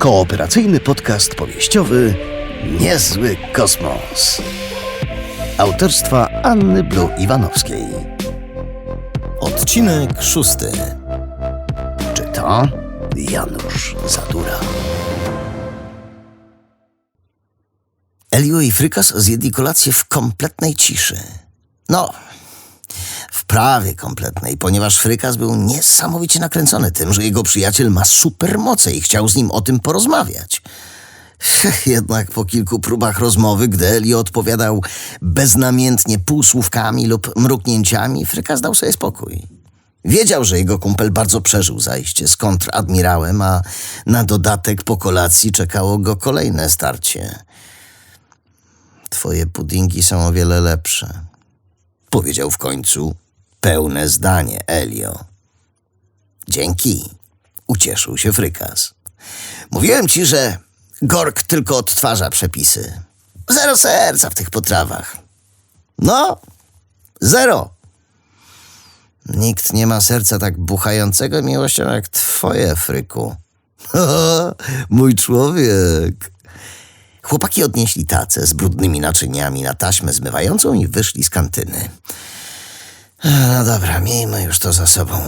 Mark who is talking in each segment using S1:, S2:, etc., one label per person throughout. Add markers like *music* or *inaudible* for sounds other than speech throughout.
S1: Kooperacyjny podcast powieściowy Niezły Kosmos. Autorstwa Anny Blu Iwanowskiej. Odcinek szósty. Czyta Janusz Zadura. Elio i Frykas zjedli kolację w kompletnej ciszy. No, w prawie kompletnej, ponieważ Frykas był niesamowicie nakręcony tym, że jego przyjaciel ma supermoce i chciał z nim o tym porozmawiać. Jednak po kilku próbach rozmowy, gdy Elio odpowiadał beznamiętnie półsłówkami lub mruknięciami, Frykas dał sobie spokój. Wiedział, że jego kumpel bardzo przeżył zajście z kontradmirałem, a na dodatek po kolacji czekało go kolejne starcie. Twoje pudingi są o wiele lepsze. Powiedział w końcu pełne zdanie Elio. Dzięki, ucieszył się Frykas. Mówiłem ci, że Gork tylko odtwarza przepisy. Zero serca w tych potrawach. No, zero. Nikt nie ma serca tak buchającego miłością jak twoje, Fryku. *laughs* Mój człowiek. Chłopaki odnieśli tacę z brudnymi naczyniami na taśmę zmywającą i wyszli z kantyny. No dobra, miejmy już to za sobą,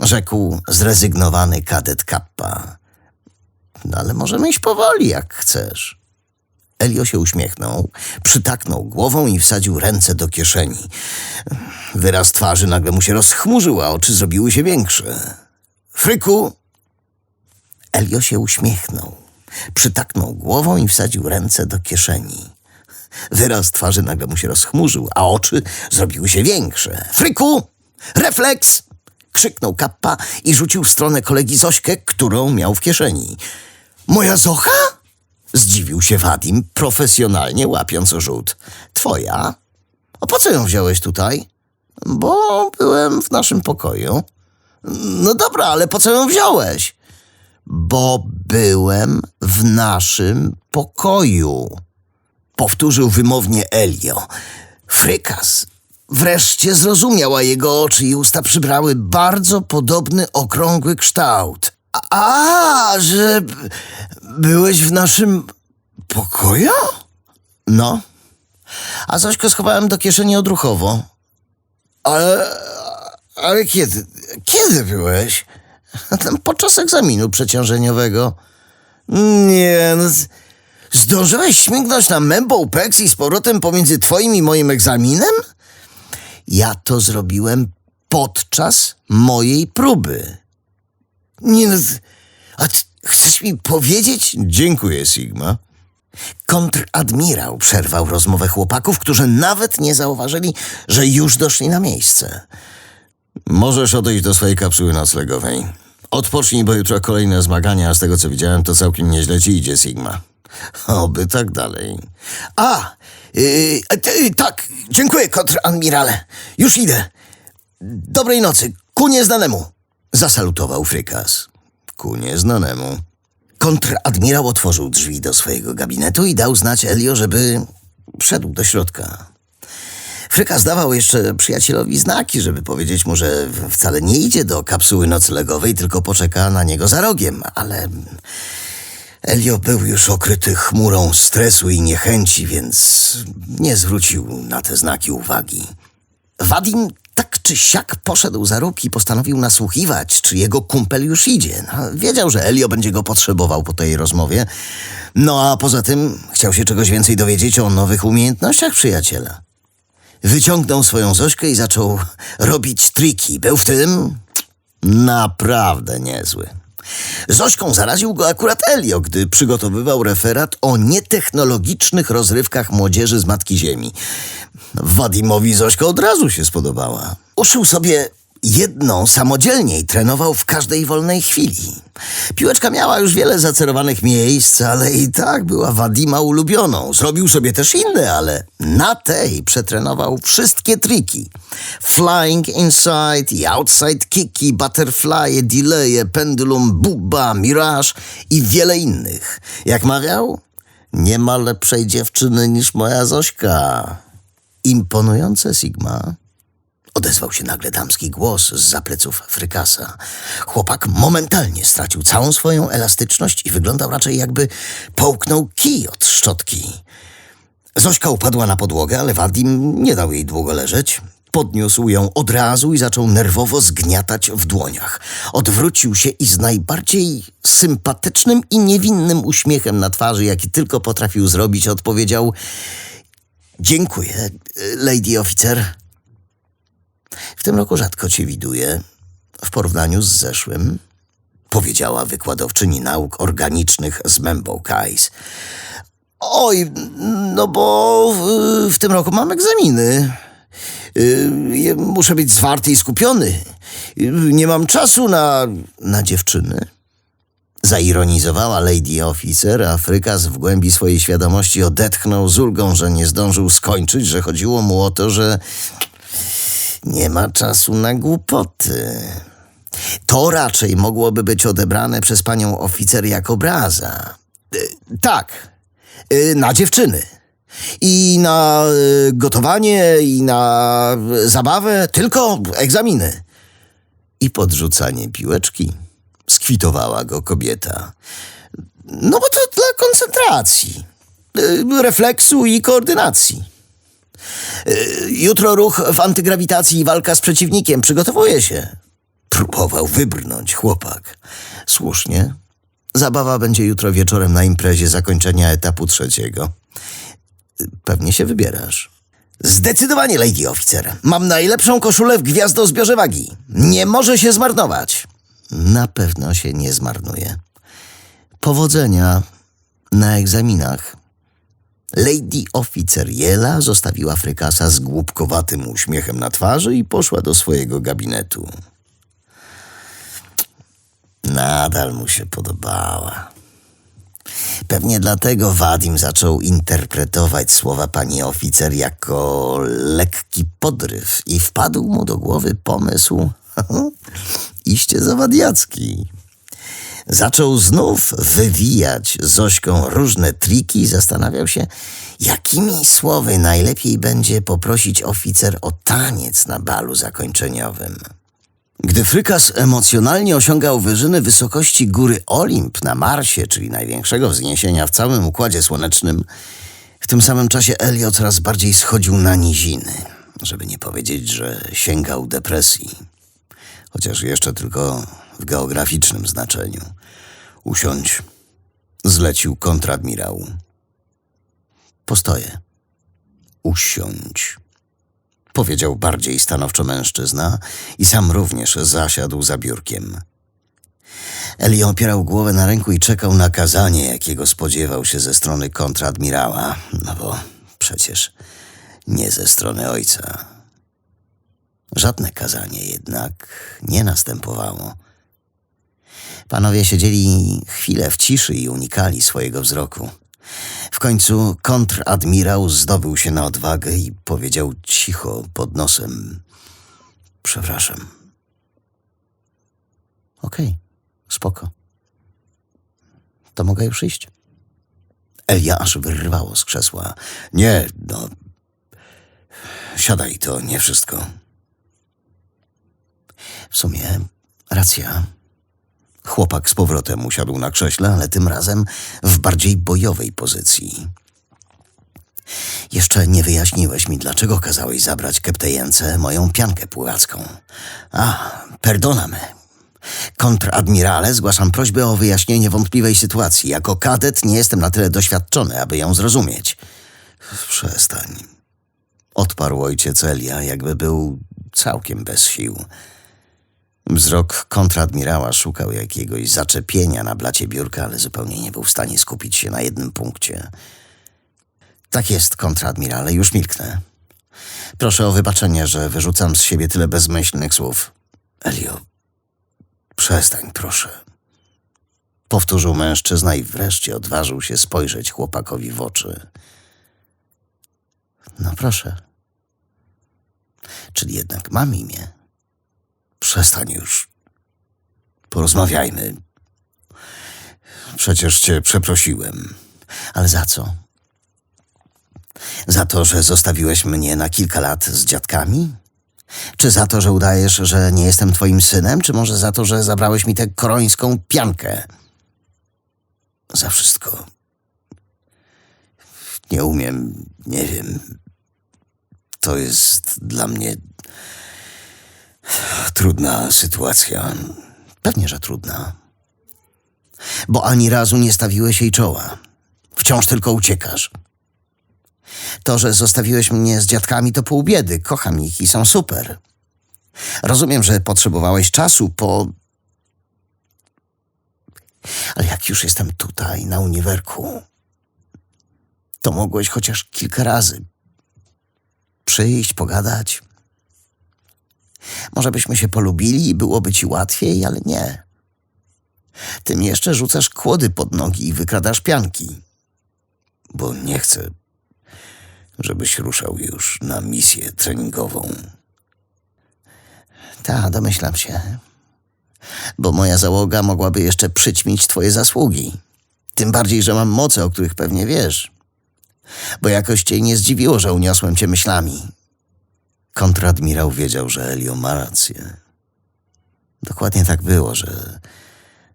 S1: rzekł zrezygnowany kadet Kappa. No ale możemy iść powoli, jak chcesz. Elio się uśmiechnął, przytaknął głową i wsadził ręce do kieszeni. Wyraz twarzy nagle mu się rozchmurzył, a oczy zrobiły się większe. Fryku! Elio się uśmiechnął, przytaknął głową i wsadził ręce do kieszeni. Wyraz twarzy nagle mu się rozchmurzył, a oczy zrobiły się większe. Fryku! Refleks! krzyknął Kappa i rzucił w stronę kolegi Zośkę, którą miał w kieszeni. Moja Zocha? Zdziwił się Wadim, profesjonalnie łapiąc rzut. Twoja? A po co ją wziąłeś tutaj? Bo byłem w naszym pokoju. No dobra, ale po co ją wziąłeś? Bo byłem w naszym pokoju. Powtórzył wymownie Elio. Frykas wreszcie zrozumiał, a jego oczy i usta przybrały bardzo podobny okrągły kształt. A, że byłeś w naszym pokoju? No. A Zośkę schowałem do kieszeni odruchowo. Ale, ale kiedy, kiedy byłeś? Podczas egzaminu przeciążeniowego. Nie, no, zdążyłeś śmignąć na Pex i z powrotem pomiędzy twoim i moim egzaminem? Ja to zrobiłem podczas mojej próby. Nie no, a ty chcesz mi powiedzieć? Dziękuję, Sigma. Kontradmirał przerwał rozmowę chłopaków, którzy nawet nie zauważyli, że już doszli na miejsce. Możesz odejść do swojej kapsuły noclegowej. Odpocznij, bo jutro kolejne zmagania, a z tego co widziałem, to całkiem nieźle ci idzie, Sigma. *laughs* Oby tak dalej. A, yy, tak, dziękuję, kontradmirale. Już idę. Dobrej nocy, ku nieznanemu. Zasalutował Frykas. Ku nieznanemu. Kontradmirał otworzył drzwi do swojego gabinetu i dał znać Elio, żeby wszedł do środka. Frykas dawał jeszcze przyjacielowi znaki, żeby powiedzieć mu, że wcale nie idzie do kapsuły noclegowej, tylko poczeka na niego za rogiem, ale Elio był już okryty chmurą stresu i niechęci, więc nie zwrócił na te znaki uwagi. Wadim tak czy siak poszedł za róg i postanowił nasłuchiwać, czy jego kumpel już idzie. No, wiedział, że Elio będzie go potrzebował po tej rozmowie. No a poza tym chciał się czegoś więcej dowiedzieć o nowych umiejętnościach przyjaciela. Wyciągnął swoją Zośkę i zaczął robić triki. Był w tym naprawdę niezły. Zośką zaraził go akurat Elio, gdy przygotowywał referat o nietechnologicznych rozrywkach młodzieży z Matki Ziemi. Wadimowi Zośka od razu się spodobała. Uszył sobie jedną samodzielnie i trenował w każdej wolnej chwili. Piłeczka miała już wiele zacerowanych miejsc, ale i tak była Wadima ulubioną. Zrobił sobie też inne, ale na tej przetrenował wszystkie triki. Flying inside i outside kicki, butterfly, delay, pendulum, buba, mirage i wiele innych. Jak mawiał? Nie ma lepszej dziewczyny niż moja Zośka. Imponujące Sigma. Odezwał się nagle damski głos z zapleców frykasa. Chłopak momentalnie stracił całą swoją elastyczność i wyglądał raczej jakby połknął kij od szczotki. Zośka upadła na podłogę, ale Wadim nie dał jej długo leżeć. Podniósł ją od razu i zaczął nerwowo zgniatać w dłoniach. Odwrócił się i z najbardziej sympatycznym i niewinnym uśmiechem na twarzy, jaki tylko potrafił zrobić, odpowiedział: Dziękuję, lady oficer. W tym roku rzadko cię widuję, w porównaniu z zeszłym, powiedziała wykładowczyni nauk organicznych z Membo Kais. Oj, no bo w, w tym roku mam egzaminy. Y, Muszę być zwarty i skupiony. Y, Nie mam czasu na, na dziewczyny. Zaironizowała Lady Officer, a Frykas w głębi swojej świadomości odetchnął z ulgą, że nie zdążył skończyć, że chodziło mu o to, że nie ma czasu na głupoty. To raczej mogłoby być odebrane przez panią oficer jako obraza. Y, Tak, y, na dziewczyny. I na y, gotowanie, i na zabawę, tylko egzaminy. I podrzucanie piłeczki. Skwitowała go kobieta. No bo to dla koncentracji, refleksu i koordynacji. Y, Jutro ruch w antygrawitacji i walka z przeciwnikiem. Przygotowuję się. Próbował wybrnąć chłopak. Słusznie. Zabawa będzie jutro wieczorem na imprezie zakończenia etapu trzeciego. Y, Pewnie się wybierasz. Zdecydowanie, lady oficer. Mam najlepszą koszulę w gwiazdozbiorze wagi. Nie może się zmarnować. Na pewno się nie zmarnuje. Powodzenia na egzaminach. Lady oficer Jela zostawiła frykasa z głupkowatym uśmiechem na twarzy i poszła do swojego gabinetu. Nadal mu się podobała. Pewnie dlatego Wadim zaczął interpretować słowa pani oficer jako lekki podryw i wpadł mu do głowy pomysł *laughs* iście zawadiacki. Zaczął znów wywijać Zośką różne triki i zastanawiał się, jakimi słowy najlepiej będzie poprosić oficer o taniec na balu zakończeniowym. Gdy Frykas emocjonalnie osiągał wyżyny wysokości góry Olimp na Marsie, czyli największego wzniesienia w całym Układzie Słonecznym, w tym samym czasie Elio coraz bardziej schodził na niziny, żeby nie powiedzieć, że sięgał depresji. Chociaż jeszcze tylko geograficznym znaczeniu. Usiądź, zlecił kontradmirał. Postoję. Usiądź powiedział bardziej stanowczo mężczyzna i sam również zasiadł za biurkiem. Eli opierał głowę na ręku i czekał na kazanie, jakiego spodziewał się ze strony kontradmirała, no bo przecież nie ze strony ojca. Żadne kazanie jednak nie następowało. Panowie siedzieli chwilę w ciszy i unikali swojego wzroku. W końcu kontradmirał zdobył się na odwagę i powiedział cicho pod nosem: Przepraszam. Okej, spoko. To mogę już iść? Elia aż wyrwało z krzesła. Nie, no. Siadaj, to nie wszystko. W sumie racja. Chłopak z powrotem usiadł na krześle, ale tym razem w bardziej bojowej pozycji. Jeszcze nie wyjaśniłeś mi, dlaczego kazałeś zabrać keptejence moją piankę pływacką. A, perdonamy. Kontradmirale, zgłaszam prośbę o wyjaśnienie wątpliwej sytuacji. Jako kadet nie jestem na tyle doświadczony, aby ją zrozumieć. Przestań. Odparł ojciec Elia, jakby był całkiem bez sił. Wzrok kontradmirała szukał jakiegoś zaczepienia na blacie biurka, ale zupełnie nie był w stanie skupić się na jednym punkcie. Tak jest, kontradmirale, już milknę. Proszę o wybaczenie, że wyrzucam z siebie tyle bezmyślnych słów. Elio, przestań, proszę. Powtórzył mężczyzna i wreszcie odważył się spojrzeć chłopakowi w oczy. No proszę. Czyli jednak mam imię. Przestań już. Porozmawiajmy. Przecież cię przeprosiłem. Ale za co? Za to, że zostawiłeś mnie na kilka lat z dziadkami? Czy za to, że udajesz, że nie jestem twoim synem, czy może za to, że zabrałeś mi tę korońską piankę? Za wszystko. Nie umiem, nie wiem. To jest dla mnie trudna sytuacja. Pewnie, że trudna. Bo ani razu nie stawiłeś jej czoła. Wciąż tylko uciekasz. To, że zostawiłeś mnie z dziadkami, to pół biedy. Kocham ich i są super. Rozumiem, że potrzebowałeś czasu po. Ale jak już jestem tutaj, na uniwerku, to mogłeś chociaż kilka razy przyjść, pogadać. Może byśmy się polubili i byłoby ci łatwiej, ale nie. Tym jeszcze rzucasz kłody pod nogi i wykradasz pianki. Bo nie chcę, żebyś ruszał już na misję treningową. Ta, domyślam się. Bo moja załoga mogłaby jeszcze przyćmić twoje zasługi. Tym bardziej, że mam moce, o których pewnie wiesz. Bo jakoś cię nie zdziwiło, że uniosłem cię myślami. Kontradmirał wiedział, że Elio ma rację. Dokładnie tak było, że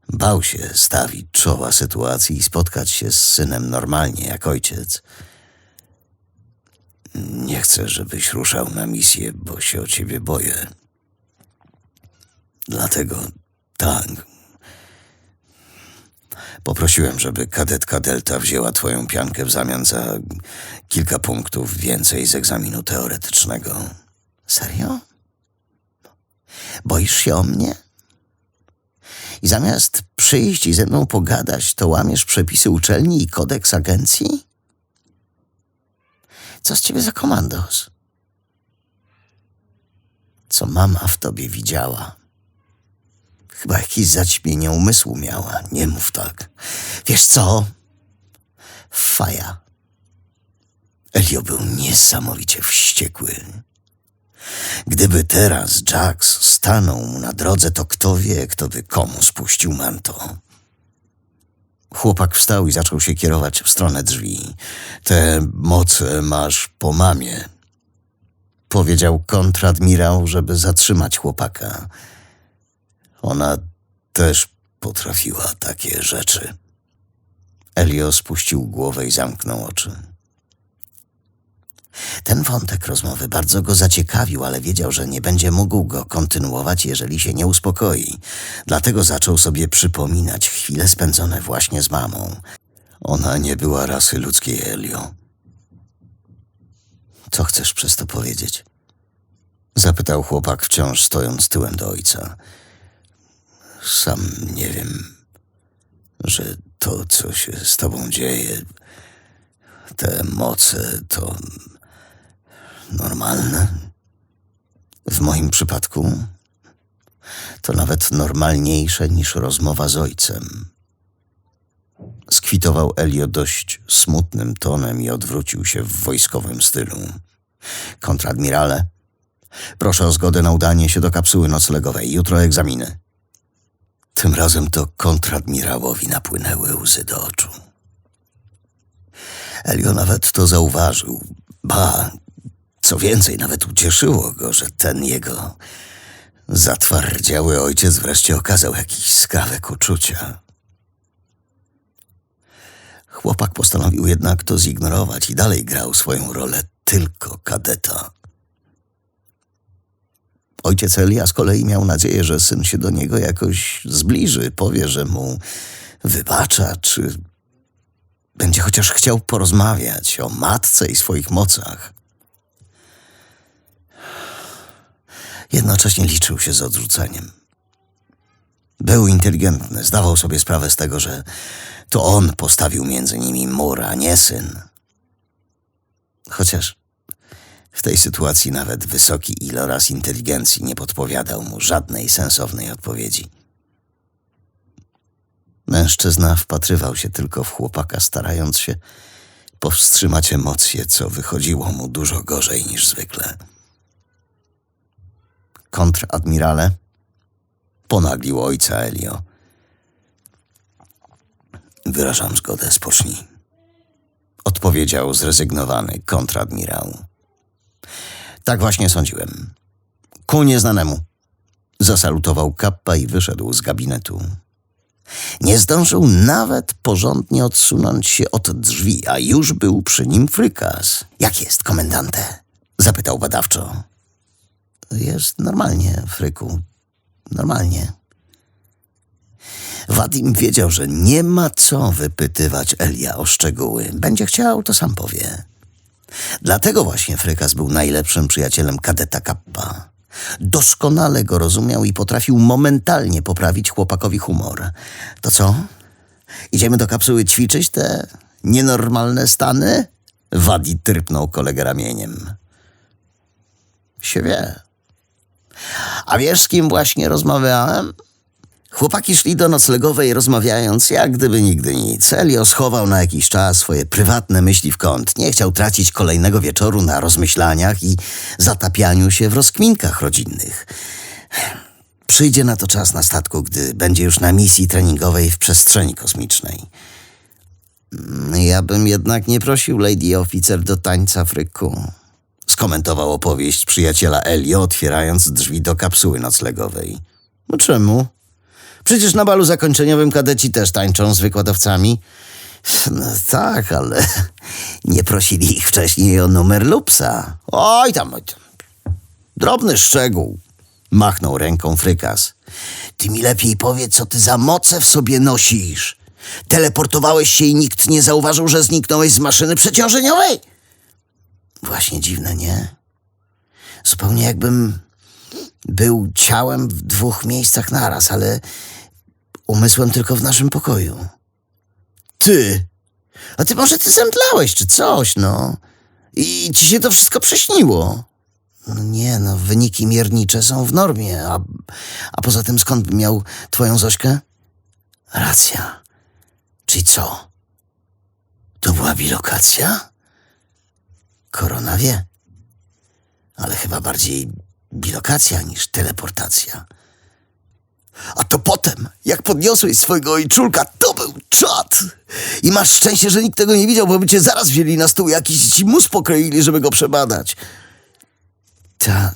S1: bał się stawić czoła sytuacji i spotkać się z synem normalnie, jak ojciec. Nie chcę, żebyś ruszał na misję, bo się o ciebie boję. Dlatego tak. Poprosiłem, żeby kadetka Delta wzięła twoją piankę w zamian za kilka punktów więcej z egzaminu teoretycznego. Serio? Boisz się o mnie? I zamiast przyjść i ze mną pogadać, to łamiesz przepisy uczelni i kodeks agencji? Co z ciebie za komandos? Co mama w tobie widziała? Chyba jakieś zaćmienie umysłu miała. Nie mów tak. Wiesz co? Faja. Elio był niesamowicie wściekły. Gdyby teraz Jax stanął na drodze, to kto wie, kto by komu spuścił manto. Chłopak wstał i zaczął się kierować w stronę drzwi. Te moce masz po mamie. Powiedział kontradmirał, żeby zatrzymać chłopaka. Ona też potrafiła takie rzeczy. Elio spuścił głowę i zamknął oczy. Ten wątek rozmowy bardzo go zaciekawił, ale wiedział, że nie będzie mógł go kontynuować, jeżeli się nie uspokoi. Dlatego zaczął sobie przypominać chwile spędzone właśnie z mamą. Ona nie była rasy ludzkiej, Elio. Co chcesz przez to powiedzieć? Zapytał chłopak, wciąż stojąc tyłem do ojca. Sam nie wiem, że to, co się z tobą dzieje, te moce, to normalne. W moim przypadku to nawet normalniejsze niż rozmowa z ojcem. Skwitował Elio dość smutnym tonem i odwrócił się w wojskowym stylu. Kontradmirale, proszę o zgodę na udanie się do kapsuły noclegowej. Jutro egzaminy. Tym razem to kontradmirałowi napłynęły łzy do oczu. Elio nawet to zauważył. Ba, co więcej, nawet ucieszyło go, że ten jego zatwardziały ojciec wreszcie okazał jakiś skrawek uczucia. Chłopak postanowił jednak to zignorować i dalej grał swoją rolę tylko kadeta. Ojciec Elia z kolei miał nadzieję, że syn się do niego jakoś zbliży, powie, że mu wybacza, czy będzie chociaż chciał porozmawiać o matce i swoich mocach. Jednocześnie liczył się z odrzuceniem. Był inteligentny, zdawał sobie sprawę z tego, że to on postawił między nimi mur, a nie syn. Chociaż w tej sytuacji nawet wysoki iloraz inteligencji nie podpowiadał mu żadnej sensownej odpowiedzi. Mężczyzna wpatrywał się tylko w chłopaka, starając się powstrzymać emocje, co wychodziło mu dużo gorzej niż zwykle. Kontradmirale, ponaglił ojca Elio. Wyrażam zgodę, spocznij. Odpowiedział zrezygnowany kontradmirał. Tak właśnie sądziłem. ku nieznanemu. Zasalutował kappa i wyszedł z gabinetu. Nie zdążył nawet porządnie odsunąć się od drzwi, a już był przy nim frykas. Jak jest, komendante? Zapytał badawczo. Jest normalnie, fryku. Normalnie. Wadim wiedział, że nie ma co wypytywać Elia o szczegóły. Będzie chciał, to sam powie. Dlatego właśnie Frykas był najlepszym przyjacielem kadeta Kappa. Doskonale go rozumiał i potrafił momentalnie poprawić chłopakowi humor. To co? Idziemy do kapsuły ćwiczyć te nienormalne stany? Wadi trypnął kolegę ramieniem. Się wie. A wiesz, z kim właśnie rozmawiałem? Chłopaki szli do noclegowej rozmawiając, jak gdyby nigdy nic. Elio schował na jakiś czas swoje prywatne myśli w kąt. Nie chciał tracić kolejnego wieczoru na rozmyślaniach i zatapianiu się w rozkminkach rodzinnych. Przyjdzie na to czas na statku, gdy będzie już na misji treningowej w przestrzeni kosmicznej. Ja bym jednak nie prosił Lady Oficer do tańca fryku. Skomentował opowieść przyjaciela Elio, otwierając drzwi do kapsuły noclegowej. No czemu? Przecież na balu zakończeniowym kadeci też tańczą z wykładowcami. No, tak, ale *laughs* nie prosili ich wcześniej o numer lupsa. Oj tam, oj tam. Drobny szczegół. Machnął ręką frykas. Ty mi lepiej powiedz, co ty za moce w sobie nosisz. Teleportowałeś się i nikt nie zauważył, że zniknąłeś z maszyny przeciążeniowej? Właśnie dziwne, nie? Zupełnie jakbym był ciałem w dwóch miejscach naraz, ale umysłem tylko w naszym pokoju. Ty! A ty może ty zemdlałeś, czy coś, no. I ci się to wszystko przyśniło. No nie, no, wyniki miernicze są w normie, a, a poza tym skąd miał twoją Zośkę? Racja. Czyli co? To była bilokacja? Korona wie. Ale chyba bardziej bilokacja niż teleportacja. A to potem, jak podniosłeś swojego ojczulka, to był czad. I masz szczęście, że nikt tego nie widział, bo by cię zaraz wzięli na stół, jakiś ci mus pokroili, żeby go przebadać. Ta,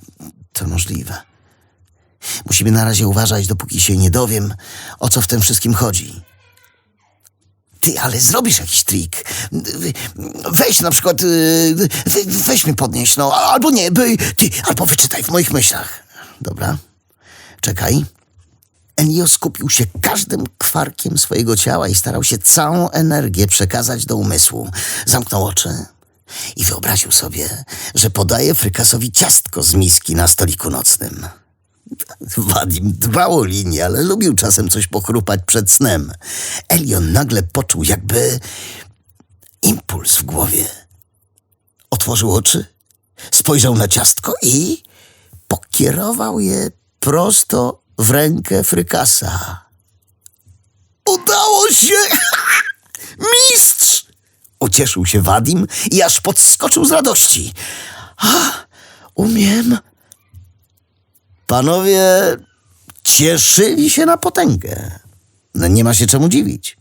S1: to możliwe. Musimy na razie uważać, dopóki się nie dowiem, o co w tym wszystkim chodzi. Ty, ale zrobisz jakiś trik. Weź na przykład, we- weź mnie podnieść, no, albo nie, ty, albo wyczytaj w moich myślach. Dobra, czekaj. Enio skupił się każdym kwarkiem swojego ciała i starał się całą energię przekazać do umysłu. Zamknął oczy i wyobraził sobie, że podaje frykasowi ciastko z miski na stoliku nocnym. Wadim dbał o linię, ale lubił czasem coś pochrupać przed snem. Elion nagle poczuł jakby impuls w głowie. Otworzył oczy, spojrzał na ciastko i pokierował je prosto w rękę frykasa. Udało się! *laughs* Mistrz! Ucieszył się Wadim i aż podskoczył z radości. A, umiem. Panowie cieszyli się na potęgę. No nie ma się czemu dziwić.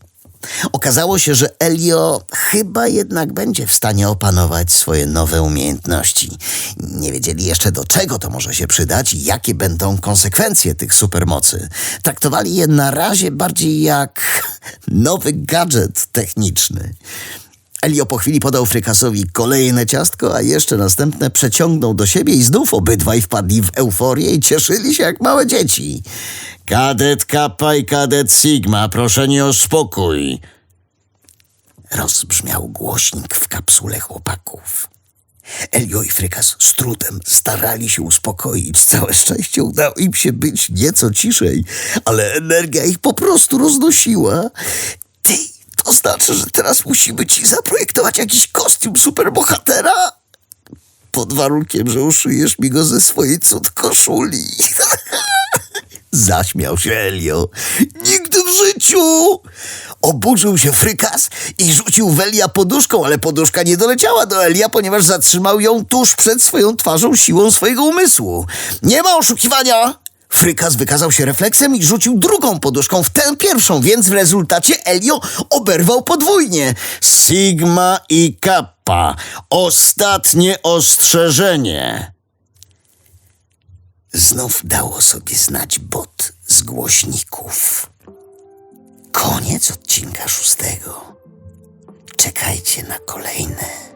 S1: Okazało się, że Elio chyba jednak będzie w stanie opanować swoje nowe umiejętności. Nie wiedzieli jeszcze do czego to może się przydać i jakie będą konsekwencje tych supermocy. Traktowali je na razie bardziej jak *laughs* nowy gadżet techniczny. Elio po chwili podał Frykasowi kolejne ciastko, a jeszcze następne przeciągnął do siebie i znów obydwaj wpadli w euforię i cieszyli się jak małe dzieci. Kadet Kappa i kadet Sigma, proszę nie o spokój. Rozbrzmiał głośnik w kapsule chłopaków. Elio i Frykas z trudem starali się uspokoić. Całe szczęście udało im się być nieco ciszej, ale energia ich po prostu roznosiła. To znaczy, że teraz musimy ci zaprojektować jakiś kostium superbohatera? Pod warunkiem, że uszyjesz mi go ze swojej cud koszuli. *laughs* Zaśmiał się Elio. Nigdy w życiu! Oburzył się Frykas i rzucił w Elia poduszką, ale poduszka nie doleciała do Elia, ponieważ zatrzymał ją tuż przed swoją twarzą siłą swojego umysłu. Nie ma oszukiwania! Frykas wykazał się refleksem i rzucił drugą poduszką w tę pierwszą, więc w rezultacie Elio oberwał podwójnie. Sigma i Kappa. Ostatnie ostrzeżenie. Znów dało sobie znać bot z głośników. Koniec odcinka szóstego. Czekajcie na kolejne.